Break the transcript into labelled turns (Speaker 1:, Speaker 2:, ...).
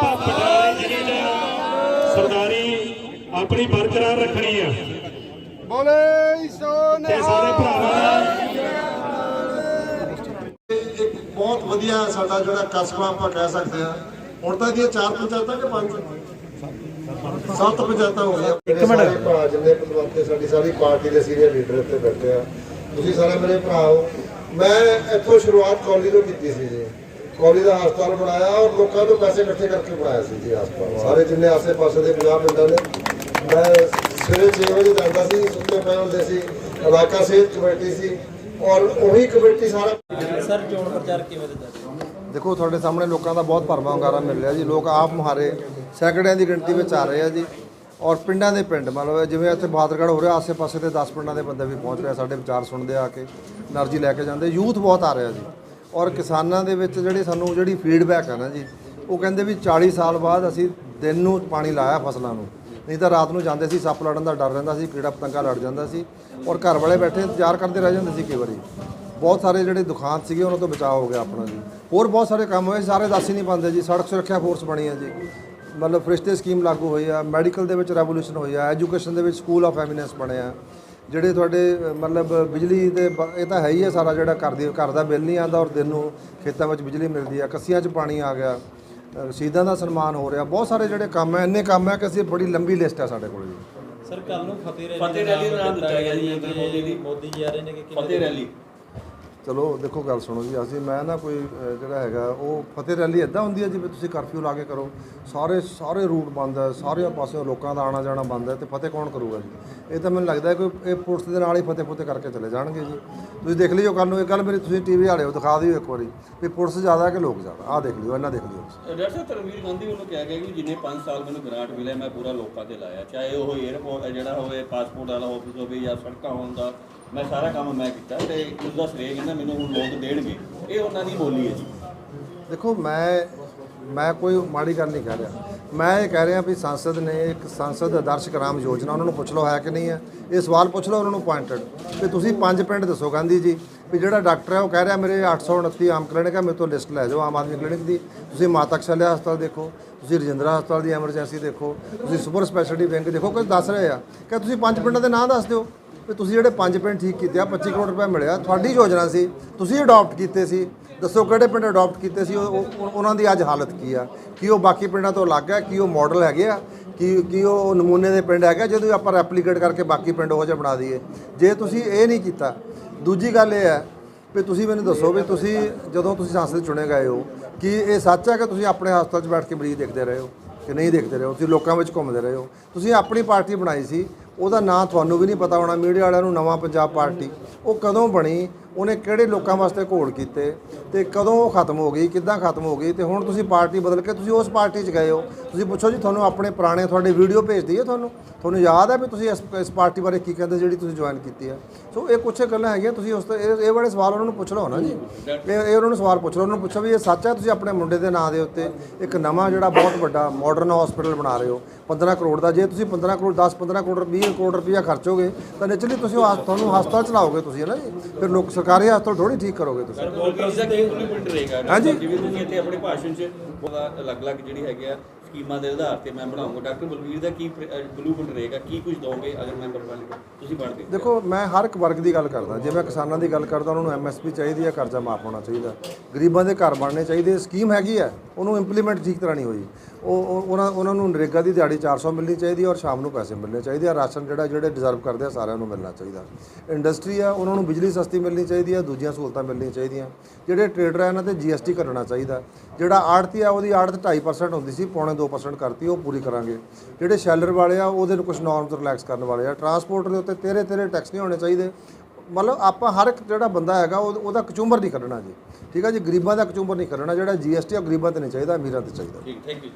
Speaker 1: ਆਪਾਂ ਪਟਿਆਲੇ ਜਿਹੜੀ ਨਾ ਸਰਦਾਰੀ ਆਪਣੀ ਬਰਕਰਾਰ ਰੱਖਣੀ ਆ।
Speaker 2: ਬੋਲੇ ਸੋ
Speaker 1: ਤੇ ਸਾਰੇ ਭਰਾਵਾਂ ਦਾ
Speaker 3: ਇੱਕ ਬਹੁਤ ਵਧੀਆ ਸਾਡਾ ਜਿਹੜਾ ਕਸਬਾ ਆਪਾਂ ਕਹਿ ਸਕਦੇ ਹਾਂ। ਹੁਣ ਤਾਂ ਇਹਦੀਆਂ ਚਾਰ ਪੰਚਾਇਤਾਂ ਕਿ ਪੰਜ? ਸੱਤ ਪੰਚਾਇਤਾਂ ਹੋ ਗਈਆਂ। ਇੱਕ ਮਿੰਟ। ਭਰਾ ਜਿੰਨੇ ਪਤਵੰਤੇ ਸਾਡੀ ਸਾਰੀ ਪਾਰਟੀ ਦੇ ਸੀਨੀਅਰ ਲੀਡਰ ਇੱਥੇ ਬੈਠੇ ਆ। ਤੁਸੀਂ ਸਾਰੇ ਮੇਰੇ ਭਰਾ ਹੋ। ਮੈਂ ਇੱਥੋਂ ਸ਼ੁਰੂਆਤ ਕੌਲੀ ਤੋਂ ਕੀਤੀ ਸੀ ਜੀ। ਕਾਲਜ ਦਾ ਹਸਪਤਾਲ ਬਣਾਇਆ ਔਰ ਲੋਕਾਂ ਤੋਂ ਪੈਸੇ ਇਕੱਠੇ ਕਰਕੇ ਬਣਾਇਆ ਸੀ ਜੀ ਹਸਪਤਾਲ। ਸਾਰੇ ਜਿੰਨੇ ਆਸੇ-ਪਾਸੇ ਦੇ 50 ਪਿੰਡਾਂ ਦੇ। ਮੈਂ ਸਵੇਰੇ 6 ਵਜੇ ਜਾਂਦਾ ਸੀ ਸੁੱਤੇ ਪਏ ਹੁੰਦੇ ਸੀ ਇਲਾਕਾ ਸਿਹਤ ਕਮੇਟੀ ਸੀ ਔਰ ਉਹੀ ਕਮੇਟੀ ਸਾਰਾ
Speaker 4: ਸਰ ਚੋਣ ਪ੍ਰਚਾਰ ਕਿਵੇਂ ਦਿੱਤਾ
Speaker 5: ਦੇਖੋ ਤੁਹਾਡੇ ਸਾਹਮਣੇ ਲੋਕਾਂ ਦਾ ਬਹੁਤ ਭਰਵਾਂ ਹੁੰਗਾਰਾ ਮਿਲ ਰਿਹਾ ਜੀ। ਲੋਕ ਆਪ ਮੁਹਾਰੇ ਸੈਂਕੜਿਆਂ ਦੀ ਗਿਣਤੀ ਵਿੱਚ ਆ ਰਹੇ ਆ ਜੀ। ਔਰ ਪਿੰਡਾਂ ਦੇ ਪਿੰਡ ਮਤਲਬ ਜਿਵੇਂ ਇੱਥੇ ਬਾਦਰਗੜ ਹੋ ਰਿਹਾ ਆਸੇ-ਪਾਸੇ ਦੇ 10 ਪਿੰਡਾਂ ਦੇ ਬੰਦੇ ਵੀ ਪਹੁੰਚ ਰਹੇ ਸਾਡੇ ਵਿਚਾਰ ਸੁਣਦੇ ਆ ਕੇ ਨਰਜ਼ੀ ਲੈ ਕੇ ਜਾਂਦੇ। ਯੂਥ ਬਹੁਤ ਆ ਰਿਹਾ ਜੀ। ਔਰ ਕਿਸਾਨਾਂ ਦੇ ਵਿੱਚ ਜਿਹੜੀ ਸਾਨੂੰ ਜਿਹੜੀ ਫੀਡਬੈਕ ਹੈ ਨਾ ਜੀ, ਉਹ ਕਹਿੰਦੇ ਵੀ 40 ਸਾਲ ਬਾਅਦ ਅਸੀਂ ਦਿਨ ਨੂੰ ਪਾਣੀ ਲਾਇਆ ਫਸਲਾਂ ਨੂੰ। ਨਹੀਂ ਤਾਂ ਰਾਤ ਨੂੰ ਜਾਂਦੇ ਸੀ, ਸੱਪ ਲੜਨ ਦਾ ਡਰ ਰਹਿੰਦਾ ਸੀ, ਕੀੜਾ ਪਤੰਗਾ ਲੜ ਜਾਂਦਾ ਸੀ ਔਰ ਘਰ ਵਾਲੇ ਬੈਠੇ ਇੰਤਜ਼ਾਰ ਕਰਦੇ ਰਹਿ ਜਾਂਦੇ ਸੀ ਕਈ ਵਾਰੀ। ਬਹੁਤ ਸਾਰੇ ਜਿਹੜੇ ਦੁਕਾਨ ਸੀਗੇ, ਉਹਨਾਂ ਤੋਂ ਬਚਾਅ ਹੋ ਗਿਆ ਆਪਣਾ ਜੀ। ਹੋਰ ਬਹੁਤ ਸਾਰੇ ਕੰਮ ਹੋਏ, ਸਾਰੇ ਦੱਸ ਹੀ ਨਹੀਂ ਪਾਉਂਦੇ ਜੀ, ਸੜਕ ਸੁਰੱਖਿਆ ਫੋਰਸ ਬਣੀ ਹੈ ਜੀ। ਮਤਲਬ ਫਰਿਸ਼ਤੇ ਸਕੀਮ ਲਾਗੂ ਹੋਈ ਆ ਮੈਡੀਕਲ ਦੇ ਵਿੱਚ ਰੈਵੋਲੂਸ਼ਨ ਹੋਈ ਆ ਐਜੂਕੇਸ਼ਨ ਦੇ ਵਿੱਚ ਸਕੂਲ ਆਫ ਐਮੀਨੈਂਸ ਬਣਿਆ। ਜਿਹੜੇ ਤੁਹਾਡੇ ਮਤਲਬ ਬਿਜਲੀ ਦੇ ਬ- ਇਹ ਤਾਂ ਹੈ ਹੀ ਹੈ ਸਾਰਾ ਜਿਹੜਾ ਘਰ ਦੀ ਘਰ ਦਾ ਬਿੱਲ ਨਹੀਂ ਆਉਂਦਾ ਔਰ ਦਿਨ ਨੂੰ ਖੇਤਾਂ ਵਿੱਚ ਬਿਜਲੀ ਮਿਲਦੀ ਆ ਕੱਸੀਆਂ 'ਚ ਪਾਣੀ ਆ ਗਿਆ ਅ, ਸ਼ਹੀਦਾਂ ਦਾ ਸਨਮਾਨ ਹੋ ਰਿਹਾ ਬਹੁਤ ਸਾਰੇ ਜਿਹੜੇ ਕੰਮ ਹੈ ਇੰਨੇ ਕੰਮ ਹੈ ਕਿ ਅਸੀਂ ਬੜੀ ਲੰਬੀ ਲਿਸਟ ਹੈ ਸਾਡੇ ਕੋਲ ਜੀ।
Speaker 4: ਸਰ ਕੱਲ ਨੂੰ ਫਤਿਹ ਰੈਲੀ
Speaker 6: ਫਤਿਹ ਰੈਲੀ ਦਾ ਨਾਮ ਦਿੱਤਾ ਗਿਆ ਜੀ
Speaker 4: ਕਿ ਦੀ। ਮੋਦੀ ਜੀ ਆ ਰਹੇ ਨੇ ਕਿ ਕਿਵੇਂ
Speaker 6: ਫਤਿਹ ਰੈਲੀ।
Speaker 5: ਚਲੋ ਦੇਖੋ ਗੱਲ ਸੁਣੋ ਜੀ ਅਸੀਂ ਮੈਂ ਨਾ ਕੋਈ ਅ, ਜਿਹੜਾ ਹੈਗਾ ਉਹ ਫਤਿਹ ਰੈਲੀ ਇਦਾਂ ਹੁੰਦੀ ਹੈ ਜਿਵੇਂ ਤੁਸੀਂ ਕਰਫਿਊ ਲਾ ਕੇ ਕਰੋ। ਸਾਰੇ ਸਾਰੇ ਰੂਟ ਬੰਦ ਹੈ ਸਾਰੇ ਪਾਸਿਓਂ ਲੋਕਾਂ ਦਾ ਆਣਾ ਜਾਣਾ ਬੰਦ ਹੈ ਤੇ ਫਤਿਹ ਕੌਣ ਕਰੂਗਾ ਜੀ? ਇਹ ਤਾਂ ਮੈਨੂੰ ਲੱਗਦਾ ਹੈ ਕੋਈ ਇਹ ਪੁਲਿਸ ਦੇ ਨਾਲ ਹੀ ਫਤਿਹ ਫਤਿਹ ਕਰਕੇ ਚਲੇ ਜਾਣਗੇ ਜੀ। ਤੁਸੀਂ ਦੇਖ ਲਿਓ ਕੱਲ ਨੂੰ ਇਹ ਗੱਲ ਮੇਰੀ ਤੁਸੀਂ ਟੀਵੀ ਵਾਲਿਓ ਦਿਖਾ ਦਿਓ ਇੱਕ ਵਾਰੀ ਵੀ ਪੁਲਿਸ ਜ਼ਿਆਦਾ ਕਿ ਲੋਕ ਜ਼ਿਆਦਾ? ਆਹ ਦੇਖ ਲਿਓ ਇਹਨਾਂ ਦੇਖ ਲਿਓ।
Speaker 6: ਡਾਕਟਰ ਸਾਹਿਬ ਤਰਨਵੀਰ ਗਾਂਧੀ ਵੱਲੋਂ ਕਿਹਾ ਗਿਆ ਕਿ ਜਿੰਨੇ 5 ਸਾਲ ਮੈਨੂੰ ਗ੍ਰਾਂਟ ਮਿਲਿਆ ਮੈਂ ਪੂਰਾ ਲੋਕਾਂ ਤੇ ਲਾਇਆ। ਚਾਹੇ ਉਹ 에ਅਰਪੋਰਟ ਜਿਹੜਾ ਹੋਵੇ ਪਾਸਪੋਰਟ ਵਾਲਾ ਆਫਿਸ ਹੋਵੇ ਜਾਂ ਸੜਕਾਂ ਹੋਣ ਦਾ ਮੈਂ ਸਾਰਾ ਕੰਮ ਮੈਂ ਕੀਤਾ ਤੇ ਉਸ ਦਾ ਸ਼੍ਰੇਅ ਕਹਿੰਦਾ ਮੈਨੂੰ ਹੁਣ ਲੋਕ ਦੇਣਗੇ। ਇਹ ਉਹਨਾਂ ਦੀ ਬੋਲੀ ਹੈ ਜੀ।
Speaker 5: ਦੇਖੋ, ਮੈਂ ਮੈਂ ਕੋਈ ਮਾੜੀ ਗੱਲ ਨਹੀਂ ਕਹਿ ਰਿਹਾ। ਮੈਂ ਇਹ ਕਹਿ ਰਿਹਾ ਵੀ ਸੰਸਦ ਨੇ ਇੱਕ ਸੰਸਦ ਆਦਰਸ਼ ਗ੍ਰਾਮ ਯੋਜਨਾ, ਉਹਨਾਂ ਨੂੰ ਪੁੱਛ ਲਓ ਹੈ ਕਿ ਨਹੀਂ ਹੈ। ਇਹ ਸਵਾਲ ਪੁੱਛ ਲਓ ਉਹਨਾਂ ਨੂੰ ਪੁਆਇੰਟਡ ਵੀ ਤੁਸੀਂ ਪੰਜ ਪਿੰਡ ਦੱਸੋ ਗਾਂਧੀ ਜੀ, ਵੀ ਜਿਹੜਾ ਡਾਕਟਰ ਹੈ ਉਹ ਕਹਿ ਰਿਹਾ ਮੇਰੇ 829 ਆਮ ਕਲੀਨਿਕ ਹੈ, ਮੇਰੇ ਤੋਂ ਲਿਸਟ ਲੈ ਜਾਓ ਆਮ ਆਦਮੀ ਕਲੀਨਿਕ ਦੀ। ਤੁਸੀਂ ਮਾਤਾ ਕਸ਼ਲਿਆ ਹਸਪਤਾਲ ਦੇਖੋ, ਤੁਸੀਂ ਰਜਿੰਦਰਾ ਹਸਪਤਾਲ ਦੀ ਐਮਰਜੈਂਸੀ ਦੇਖੋ, ਤੁਸੀਂ ਸੁਪਰ ਸਪੈਸ਼ਲਿਟੀ ਵਿੰਗ ਦੇਖੋ, ਕੁਝ ਦੱਸ ਰਹੇ ਆ। ਕਿ ਤੁਸੀਂ ਪੰਜ ਪਿੰਡਾਂ ਦੇ ਨਾਂ ਦੱਸ ਦਿਓ? ਵੀ ਤੁਸੀਂ ਜਿਹੜੇ ਪੰਜ ਪਿੰਡ ਠੀਕ ਕੀਤੇ ਆ 25 ਕਰੋੜ ਰੁਪਏ ਮਿਲਿਆ। ਤੁਹਾਡੀ ਯੋਜਨਾ ਸੀ, ਤੁਸੀਂ ਅਡਾਪਟ ਕੀਤੇ ਸੀ। ਦੱਸੋ ਕਿਹੜੇ ਪਿੰਡ ਅਡਾਪਟ ਕੀਤੇ ਸੀ, ਉਹ- ਉਹ- ਉਹਨਾਂ ਦੀ ਅੱਜ ਹਾਲਤ ਕੀ ਆ? ਕੀ ਉਹ ਬਾਕੀ ਪਿੰਡਾਂ ਤੋਂ ਅਲੱਗ ਹੈ ਕੀ ਉਹ ਮਾਡਲ ਹੈਗੇ ਆ? ਕੀ ਕੀ ਉਹ ਨਮੂਨੇ ਦੇ ਪਿੰਡ ਹੈਗਾ ਜਦੋਂ ਆਪਾਂ ਰੈਪਲੀਕੇਟ ਕਰਕੇ ਬਾਕੀ ਪਿੰਡ ਉਹ ਜਿਹਾ ਬਣਾ ਦਈਏ। ਜੇ ਤੁਸੀਂ ਇਹ ਨਹੀਂ ਕੀਤਾ, ਦੂਜੀ ਗੱਲ ਇਹ ਹੈ ਵੀ ਤੁਸੀਂ ਮੈਨੂੰ ਦੱਸੋ ਵੀ ਤੁਸੀਂ ਜਦੋਂ ਤੁਸੀਂ ਸੰਸਦ ਚੁਣੇ ਗਏ ਹੋ, ਕੀ ਇਹ ਸੱਚ ਹੈ ਕਿ ਤੁਸੀਂ ਆਪਣੇ ਹਸਪਤਾਲ 'ਚ ਬੈਠ ਕੇ ਮਰੀਜ਼ ਦੇਖਦੇ ਰਹੇ ਹੋ? ਕਿ ਨਹੀਂ ਦੇਖਦੇ ਰਹੇ ਹੋ? ਤੁਸੀਂ ਲੋਕਾਂ ਵਿੱਚ ਘੁੰਮਦੇ ਰਹੇ ਹੋ? ਤੁਸੀਂ ਆਪਣੀ ਪਾਰਟੀ ਬਣਾਈ ਸੀ ਉਹਦਾ ਨਾਂ ਤੁਹਾਨੂੰ ਵੀ ਨਹੀਂ ਪਤਾ ਹੋਣਾ, ਮੀਡੀਆ ਵਾਲਿਆਂ ਨੂੰ ਨਵਾਂ ਪੰਜਾਬ ਪਾਰਟੀ। ਉਹ ਕਦੋਂ ਬਣੀ, ਉਹਨੇ ਕਿਹੜੇ ਲੋਕਾਂ ਵਾਸਤੇ ਘੋਲ ਕੀਤੇ ਤੇ ਕਦੋਂ ਉਹ ਖਤਮ ਹੋ ਗਈ, ਕਿੱਦਾਂ ਖਤਮ ਹੋ ਗਈ ਤੇ ਹੁਣ ਤੁਸੀਂ ਪਾਰਟੀ ਬਦਲ ਕੇ ਤੁਸੀਂ ਉਸ ਪਾਰਟੀ 'ਚ ਗਏ ਹੋ। ਤੁਸੀਂ ਪੁੱਛੋ ਜੀ, ਤੁਹਾਨੂੰ ਆਪਣੇ ਪੁਰਾਣੇ ਤੁਹਾਡੇ ਵੀਡੀਓ ਭੇਜਦੀ ਹੈ ਤੁਹਾਨੂੰ। ਤੁਹਾਨੂੰ ਯਾਦ ਹੈ ਵੀ ਤੁਸੀਂ ਇਸ ਇਸ ਪਾਰਟੀ ਬਾਰੇ ਕੀ ਕਹਿੰਦੇ, ਜਿਹੜੀ ਤੁਸੀਂ ਜੁਆਇਨ ਕੀਤੀ ਹੈ। ਸੋ ਇਹ ਕੁਛ ਗੱਲਾਂ ਹੈਗੀਆਂ, ਤੁਸੀਂ ਉਸ ਤੋਂ, ਇਹ ਇਹ ਵਾਲੇ ਸਵਾਲ ਉਹਨਾਂ ਨੂੰ ਪੁੱਛ ਲਓ ਨਾ ਜੀ। ਇਹ ਇਹ ਉਹਨਾਂ ਨੂੰ ਸਵਾਲ ਪੁੱਛ ਲਓ ਉਹਨਾਂ ਨੂੰ ਪੁੱਛੋ ਵੀ ਇਹ ਸੱਚ ਹੈ ਤੁਸੀਂ ਆਪਣੇ ਮੁੰਡੇ ਦੇ ਨਾਂ ਦੇ ਉੱਤੇ ਇੱਕ ਨਵਾਂ ਜਿਹੜਾ ਬਹੁਤ ਵੱਡਾ ਮਾਡਰਨ ਹਸਪੀਟਲ ਬਣਾ ਰਹੇ ਹੋ। 15 ਕਰੋੜ ਦਾ, ਜੇ ਤੁਸੀਂ 15 ਕਰੋੜ 10 15 ਕਰੋੜ 20 ਕਰੋੜ ਰੁਪਈਆ ਖਰਚੋਗੇ ਤਾਂ ਨੈਚੁਰਲੀ ਤੁਸੀਂ ਉਹ ਹਸ- ਤੁਹਾਨੂੰ ਹਸਪਤਾਲ ਚਲਾਓਗੇ ਤੁਸੀਂ ਹੈ ਨਾ ਜੀ? ਫਿਰ ਲੋਕ ਸਰਕਾਰੀ ਹਸਪਤਾਲ ਥੋੜੀ ਠੀਕ ਕਰੋਗੇ ਤੁਸੀਂ।
Speaker 6: ਬਲਬੀਰ ਦਾ ਕੀ ਬਲੂਪ੍ਰਿੰਟ ਰਹੇਗਾ।
Speaker 5: ਹਾਂਜੀ।
Speaker 6: ਜਿਵੇਂ ਤੁਸੀਂ ਇੱਥੇ ਆਪਣੇ ਭਾਸ਼ਣ 'ਚ ਉਹਦਾ ਅਲੱਗ-ਅਲੱਗ ਜਿਹੜੀ ਹੈਗੇ ਆ ਸਕੀਮਾਂ ਦੇ ਆਧਾਰ ਤੇ ਮੈਂ ਬਣਾਉਂਗਾ। ਡਾਕਟਰ ਬਲਬੀਰ ਦਾ ਕੀ ਬਲੂਪ੍ਰਿੰਟ ਰਹੇਗਾ? ਕੀ ਕੁਝ ਦੋਗੇ ਅਗਰ ਮੈਂਬਰ ਬਣ ਕੇ ਤੁਸੀਂ ਬਣਦੇ
Speaker 5: ਦੇਖੋ ਮੈਂ ਹਰ ਇੱਕ ਵਰਗ ਦੀ ਗੱਲ ਕਰਦਾ। ਜੇ ਮੈਂ ਕਿਸਾਨਾਂ ਦੀ ਗੱਲ ਕਰਦਾ ਉਹਨਾਂ ਨੂੰ ਐਮਐਸਪੀ ਚਾਹੀਦੀ ਹੈ ਕਰਜ਼ਾ ਮਾਫ ਹੋਣਾ ਚਾਹੀਦਾ। ਗਰੀਬਾਂ ਦੇ ਘਰ ਬਣਨੇ ਚਾਹੀਦੇ। ਸਕੀਮ ਹੈਗੀ ਹੈ ਉਹਨੂੰ ਇੰਪਲੀਮੈਂਟ ਠੀਕ ਤਰ੍ਹਾਂ ਨਹੀਂ ਹੋਈ। ਉਹ ਉਹਨਾਂ ਉਹਨਾਂ ਨੂੰ ਨਰੇਗਾ ਦੀ ਦਿਹਾੜੀ 400 ਮਿਲਣੀ ਚਾਹੀਦੀ ਔਰ ਸ਼ਾਮ ਨੂੰ ਪੈਸੇ ਮਿਲਣੇ ਚਾਹੀਦੇ ਆ। ਰਾਸ਼ਨ ਜਿਹੜਾ, ਜਿਹੜੇ ਡਿਜ਼ਰਵ ਕਰਦੇ ਆ, ਸਾਰਿਆਂ ਨੂੰ ਮਿਲਣਾ ਚਾਹੀਦਾ। ਇੰਡਸਟਰੀ ਆ, ਉਹਨਾਂ ਨੂੰ ਬਿਜਲੀ ਸਸਤੀ ਮਿਲਣੀ ਚਾਹੀਦੀ ਆ, ਦੂਜੀਆਂ ਸਹੂਲਤਾਂ ਮਿਲਣੀਆਂ ਚਾਹੀਦੀਆਂ। ਜਿਹੜੇ ਟ੍ਰੇਡਰ ਆ, ਇਹਨਾਂ ਤੇ ਜੀਐਸਟੀ ਕਰਨਾ ਚਾਹੀਦਾ। ਜਿਹੜਾ ਆੜਤੀ ਆ, ਉਹਦੀ ਆੜਤ 2.5% ਹੁੰਦੀ ਸੀ, ਪੌਣੇ 2% ਕਰਤੀ, ਉਹ ਪੂਰੀ ਕਰਾਂਗੇ। ਜਿਹੜੇ ਸ਼ੈਲਰ ਵਾਲੇ ਆ, ਉਹਦੇ ਨੂੰ ਕੁਝ ਨਾਰਮਸ ਰਿਲੈਕਸ ਕਰਨ ਵਾਲੇ ਆ। ਟਰਾਂਸਪੋਰਟ ਦੇ ਉੱਤੇ ਤੇਰੇ ਤੇਰੇ ਟੈਕਸ ਨਹੀਂ ਹੋਣੇ ਚਾਹੀਦੇ। ਮਤਲਬ ਆਪਾਂ ਹਰ ਇੱਕ ਜਿਹੜਾ ਬੰਦਾ ਹੈਗਾ ਉਹਦਾ ਕਚੂੰਬਰ ਨਹੀਂ ਕੱਢਣਾ ਜੀ। ਠੀਕ ਹੈ ਜੀ? ਗਰੀਬਾਂ ਦਾ ਕਚੂੰਬਰ ਨਹੀਂ ਕੱਢਣਾ, ਜਿਹੜਾ ਜੀਐਸਟੀ ਆ ਗਰੀਬਾਂ ਤੇ ਨਹੀਂ ਚਾਹੀਦਾ, ਅਮੀਰਾਂ ਤੇ ਚਾਹੀਦਾ।
Speaker 6: ਠੀਕ ਥੈਂਕ ਯੂ